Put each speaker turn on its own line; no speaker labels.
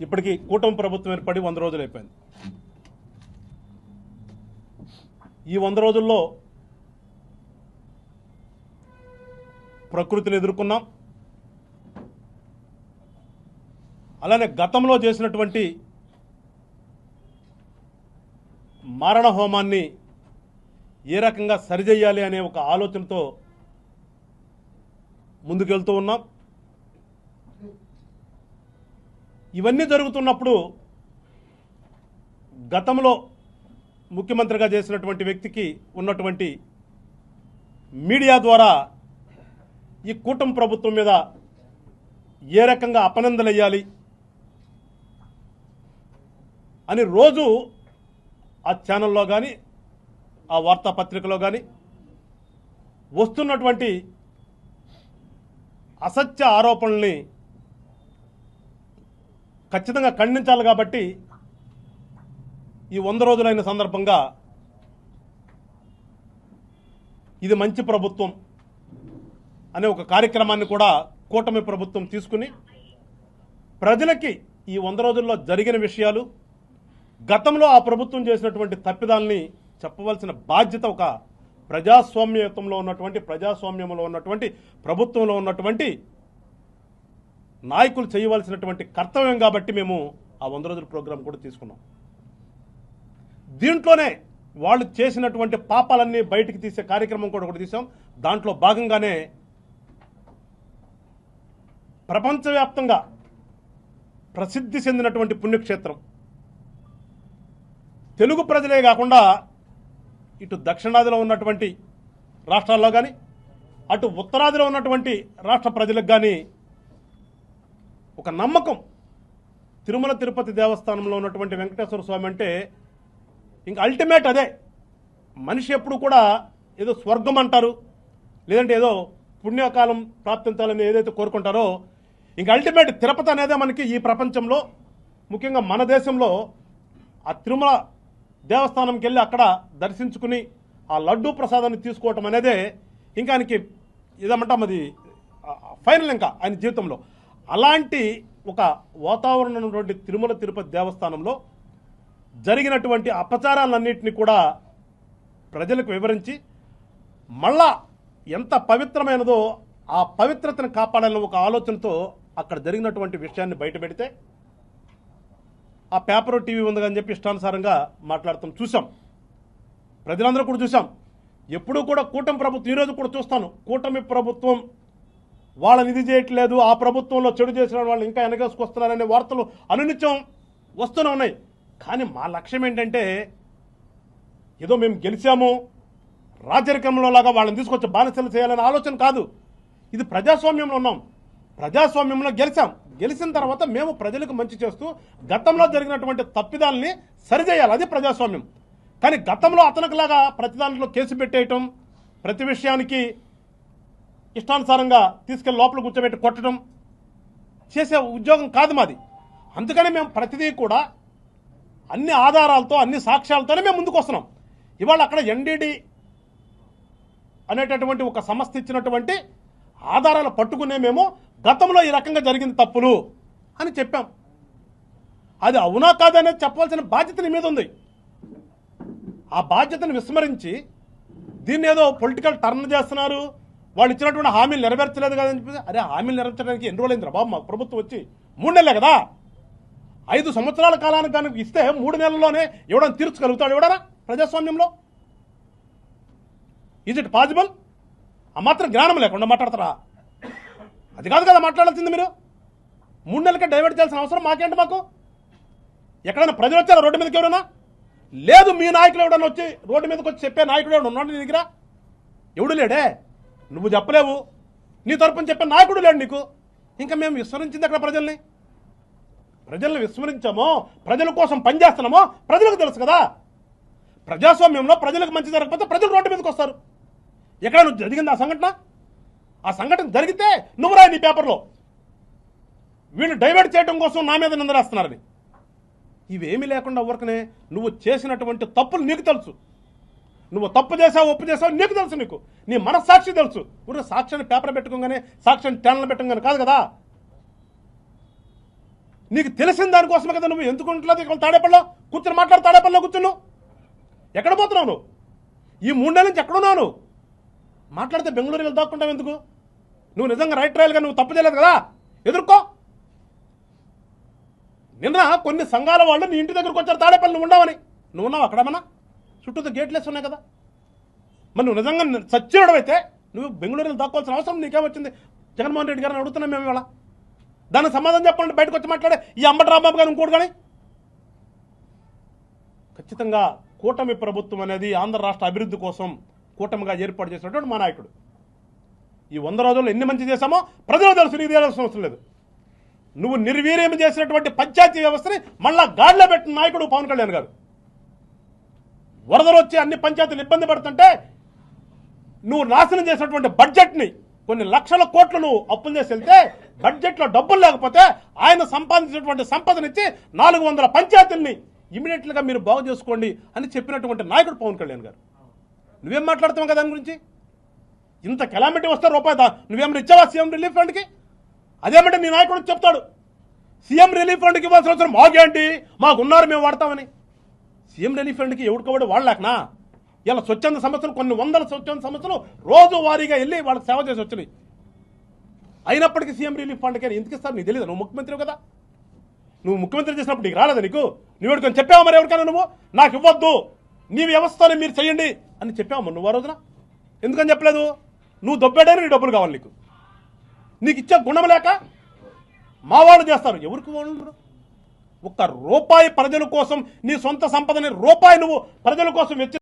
ఇప్పటికీ కూటమి ప్రభుత్వం ఏర్పడి వంద రోజులు అయిపోయింది. ఈ వంద రోజుల్లో ప్రకృతిని ఎదుర్కొన్నాం. అలానే గతంలో చేసినటువంటి మారణ హోమాన్ని ఏ రకంగా సరిచేయాలి అనే ఒక ఆలోచనతో ముందుకెళ్తూ ఉన్నాం. ఇవన్నీ జరుగుతున్నప్పుడు గతంలో ముఖ్యమంత్రిగా చేసినటువంటి వ్యక్తికి ఉన్నటువంటి మీడియా ద్వారా ఈ కూటమి ప్రభుత్వం మీద ఏ రకంగా అపనందలు వేయాలి అని రోజు ఆ ఛానల్లో కానీ ఆ వార్తాపత్రికలో కానీ వస్తున్నటువంటి అసత్య ఆరోపణల్ని ఖచ్చితంగా ఖండించాలి కాబట్టి ఈ వంద రోజులైన సందర్భంగా ఇది మంచి ప్రభుత్వం అనే ఒక కార్యక్రమాన్ని కూడా కూటమి ప్రభుత్వం తీసుకుని ప్రజలకి ఈ వంద రోజుల్లో జరిగిన విషయాలు గతంలో ఆ ప్రభుత్వం చేసినటువంటి తప్పిదాల్ని చెప్పవలసిన బాధ్యత ఒక ప్రజాస్వామ్యత్వంలో ఉన్నటువంటి ప్రజాస్వామ్యంలో ఉన్నటువంటి ప్రభుత్వంలో ఉన్నటువంటి నాయకులు చేయవలసినటువంటి కర్తవ్యం కాబట్టి మేము ఆ వంద రోజుల ప్రోగ్రాం కూడా తీసుకున్నాం. దీంట్లోనే వాళ్ళు చేసినటువంటి పాపాలన్నీ బయటికి తీసే కార్యక్రమం కూడా ఒకటి తీసాం. దాంట్లో భాగంగానే ప్రపంచవ్యాప్తంగా ప్రసిద్ధి చెందినటువంటి పుణ్యక్షేత్రం. తెలుగు ప్రజలే కాకుండా ఇటు దక్షిణాదిలో ఉన్నటువంటి రాష్ట్రాల్లో కానీ అటు ఉత్తరాదిలో ఉన్నటువంటి రాష్ట్ర ప్రజలకు కానీ ఒక నమ్మకం. తిరుమల తిరుపతి దేవస్థానంలో ఉన్నటువంటి వెంకటేశ్వర స్వామి అంటే ఇంక అల్టిమేట్ అదే. మనిషి ఎప్పుడు కూడా ఏదో స్వర్గం అంటారు లేదంటే ఏదో పుణ్యకాలం ప్రాప్తించాలని ఏదైతే కోరుకుంటారో ఇంక అల్టిమేట్ తిరుపతి అనేదే మనకి ఈ ప్రపంచంలో. ముఖ్యంగా మన దేశంలో ఆ తిరుమల దేవస్థానంకి వెళ్ళి అక్కడ దర్శించుకుని ఆ లడ్డూ ప్రసాదాన్ని తీసుకోవటం అనేదే ఇంకా ఆయనకి ఇదేమంటాం అది ఫైనల్ ఇంకా ఆయన జీవితంలో. అలాంటి ఒక వాతావరణం ఉన్నటువంటి తిరుమల తిరుపతి దేవస్థానంలో జరిగినటువంటి అపచారాలన్నింటినీ కూడా ప్రజలకు వివరించి మళ్ళా ఎంత పవిత్రమైనదో ఆ పవిత్రతను కాపాడాలని ఒక ఆలోచనతో అక్కడ జరిగినటువంటి విషయాన్ని బయటపెడితే ఆ పేపర్ టీవీ ఉంది చెప్పి ఇష్టానుసారంగా మాట్లాడతాం. చూసాం ప్రజలందరూ కూడా చూసాం ఎప్పుడూ కూడా కూటమి ప్రభుత్వం ఈరోజు కూడా చూస్తాను. కూటమి ప్రభుత్వం వాళ్ళని ఇది చేయట్లేదు ఆ ప్రభుత్వంలో చెడు చేసిన వాళ్ళు ఇంకా వెనకేసుకొస్తున్నారనే వార్తలు అనునిత్యం వస్తూనే ఉన్నాయి. కానీ మా లక్ష్యం ఏంటంటే ఏదో మేము గెలిచాము రాజరికంలో లాగా వాళ్ళని తీసుకొచ్చి బానిసలు చేయాలనే ఆలోచన కాదు. ఇది ప్రజాస్వామ్యంలో ఉన్నాం. ప్రజాస్వామ్యంలో గెలిచాం. గెలిచిన తర్వాత మేము ప్రజలకు మంచి చేస్తూ గతంలో జరిగినటువంటి తప్పిదాలని సరిచేయాలి. అది ప్రజాస్వామ్యం. కానీ గతంలో అతనికిలాగా ప్రతి దాంట్లో కేసు పెట్టేయటం ప్రతి విషయానికి ఇష్టానుసారంగా తీసుకెళ్ళి లోపల కూర్చోబెట్టి కొట్టడం చేసే ఉద్యోగం కాదు మాది. అందుకని మేము ప్రతిదీ కూడా అన్ని ఆధారాలతో అన్ని సాక్ష్యాలతోనే మేము ముందుకు వస్తున్నాం. ఇవాళ అక్కడ ఎన్డీడీ అనేటటువంటి ఒక సంస్థ ఇచ్చినటువంటి ఆధారాలు పట్టుకునే మేము గతంలో ఈ రకంగా జరిగింది తప్పులు అని చెప్పాం. అది అవునా కాదనేది చెప్పవలసిన బాధ్యత నీ మీద ఉంది. ఆ బాధ్యతను విస్మరించి దీన్ని ఏదో పొలిటికల్ టర్న్ చేస్తున్నారు వాళ్ళు ఇచ్చినటువంటి హామీలు నెరవేర్చలేదు కదని చెప్పి అరే హామీలు నెరవేర్చడానికి ఎన్ని రోజులైంది బాబు? మాకు ప్రభుత్వం వచ్చి మూడు నెలలే కదా? ఐదు సంవత్సరాల కాలానికి దానికి ఇస్తే మూడు నెలల్లోనే ఎవడని తీర్చగలుగుతాడు ఎవడరా ప్రజాస్వామ్యంలో? ఈజ్ ఇట్ పాసిబుల్ ఆ మాత్రం జ్ఞానం లేకుండా మాట్లాడతారా? అది కాదు కదా మాట్లాడాల్సింది మీరు. మూడు నెలలకే డైవర్ట్ చేయాల్సిన అవసరం మాకేంటి మాకు? ఎక్కడైనా ప్రజలు వచ్చారా రోడ్డు మీదకి ఎవరైనా? లేదు మీ నాయకులు ఎవడన్నా వచ్చి రోడ్డు మీదకి వచ్చి చెప్పే నాయకుడు ఎవడు ఉన్నాడు నీ దగ్గర? ఎవడు లేడే? నువ్వు చెప్పలేవు. నీ తరపున చెప్పే నాయకుడు లేడు నీకు. ఇంకా మేము విస్మరించింది అక్కడ ప్రజల్ని? ప్రజల్ని విస్మరించామో ప్రజల కోసం పనిచేస్తున్నామో ప్రజలకు తెలుసు కదా. ప్రజాస్వామ్యంలో ప్రజలకు మంచి జరగకపోతే ప్రజలు రోడ్డు మీదకి వస్తారు. ఎక్కడ నువ్వు జరిగింది ఆ సంఘటన? ఆ సంఘటన జరిగితే నువ్వు రాయి నీ పేపర్లో. వీళ్ళు డైవర్ట్ చేయడం కోసం నా మీద నిందరేస్తున్నారని ఇవేమీ లేకుండా ఊరకనే నువ్వు చేసినటువంటి తప్పులు నీకు తెలుసు. నువ్వు తప్పు చేసావు ఒప్పు చేసావు నీకు తెలుసు నీకు. నీ మనస్సాక్షి తెలుసు. ఊరు సాక్ష్యాన్ని పేపర్ పెట్టుకోగానే సాక్ష్యాన్ని ట్యాన్లు పెట్టగానే కాదు కదా? నీకు తెలిసిన దానికోసమే కదా నువ్వు ఎందుకు ఉంటలేదు ఇక్కడ తాడేపల్లో కూర్చొని మాట్లాడు తాడేపల్లో కూర్చున్నావు ఎక్కడ పోతున్నావు నువ్వు? ఈ మూడేళ్ళ నుంచి ఎక్కడున్నావు నువ్వు? మాట్లాడితే బెంగళూరు వెళ్ళి దాక్కుంటావు ఎందుకు? నువ్వు నిజంగా రైట్ రాయలుగా నువ్వు తప్పు చేయలేదు కదా? ఎదుర్కో. నిన్న కొన్ని సంఘాల వాళ్ళు నీ ఇంటి దగ్గరకు వచ్చారు తాడేపల్లి నువ్వు ఉండవని. నువ్వు ఉన్నావు అక్కడమన్నా చుట్టూ గేట్లేసి ఉన్నాయి కదా. మరి నువ్వు నిజంగా సచ్చినడం నువ్వు బెంగళూరులో దాక్కోవాల్సిన అవసరం నీకేమొచ్చింది? జగన్మోహన్ రెడ్డి గారిని అడుగుతున్నాం మేము ఇవాళ. దాని సమాధానం చెప్పాలంటే బయటకు వచ్చి మాట్లాడే ఈ అంబటి రాంబాబు గారు ఇంకోటి కానీ ఖచ్చితంగా కూటమి ప్రభుత్వం అనేది ఆంధ్ర రాష్ట్ర అభివృద్ధి కోసం కూటమిగా ఏర్పాటు చేసినటువంటి మా నాయకుడు. ఈ వంద రోజుల్లో ఎన్ని మంచి చేశామో ప్రజలు తెలుసు నీకు తెలియాల్సిన అవసరం లేదు. నువ్వు నిర్వీర్యం చేసినటువంటి పంచాయతీ వ్యవస్థని మళ్ళా గాడిలో పెట్టిన నాయకుడు పవన్ కళ్యాణ్ గారు. వరదలు వచ్చి అన్ని పంచాయతీలు ఇబ్బంది పడుతుంటే నువ్వు నాశనం చేసినటువంటి బడ్జెట్ని కొన్ని లక్షల కోట్లు నువ్వు అప్పులు చేసి వెళ్తే బడ్జెట్లో డబ్బులు లేకపోతే ఆయన సంపాదించినటువంటి సంపదనిచ్చి నాలుగు వందల పంచాయతీల్ని ఇమీడియట్లుగా మీరు బాగు చేసుకోండి అని చెప్పినటువంటి నాయకుడు పవన్ కళ్యాణ్ గారు. నువ్వేం మాట్లాడుతావు కదా దాని గురించి? ఇంత కెలామిటీ వస్తే రూపాయి దా నువ్వేమైనా ఇచ్చావా సీఎం రిలీఫ్ ఫండ్కి? అదేమంటే నీ నాయకుడు చెప్తాడు సీఎం రిలీఫ్ ఫండ్కి ఇవ్వాల్సిన అవసరం మాకేంటి? మాకున్నారు మేము వాడతామని. CM relief ఫండ్కి ఎవడుకోవాడు వాళ్ళకనా? ఇలా స్వచ్ఛంద సంస్థలు కొన్ని వందల స్వచ్ఛంద సంస్థలు రోజువారీగా వెళ్ళి వాళ్ళకి సేవ చేసి వచ్చినాయి. అయినప్పటికీ సీఎం రిలీఫ్ ఫండ్కి ఎందుకు ఇస్తారు? నీకు తెలియదు నువ్వు ముఖ్యమంత్రి కదా. నువ్వు ముఖ్యమంత్రి చేసినప్పుడు నీకు రాలేదు నీకు? నువ్వు ఎవరికైనా చెప్పావా మరి ఎవరికైనా నువ్వు? నాకు ఇవ్వద్దు. నీ వ్యవస్థను మీరు చేయండి అని చెప్పావా నువ్వు ఆ రోజున? ఎందుకని చెప్పలేదు? నువ్వు దొబ్బేడని నీ డబ్బులు కావాలి నీకు. నీకు ఇచ్చే గుణం లేక మా వాళ్ళు చేస్తారు. ఎవరికి వాళ్ళు ఒక్క రూపాయి ప్రజల కోసం నీ సొంత సంపదని రూపాయి నువ్వు ప్రజల కోసం వెచ్చి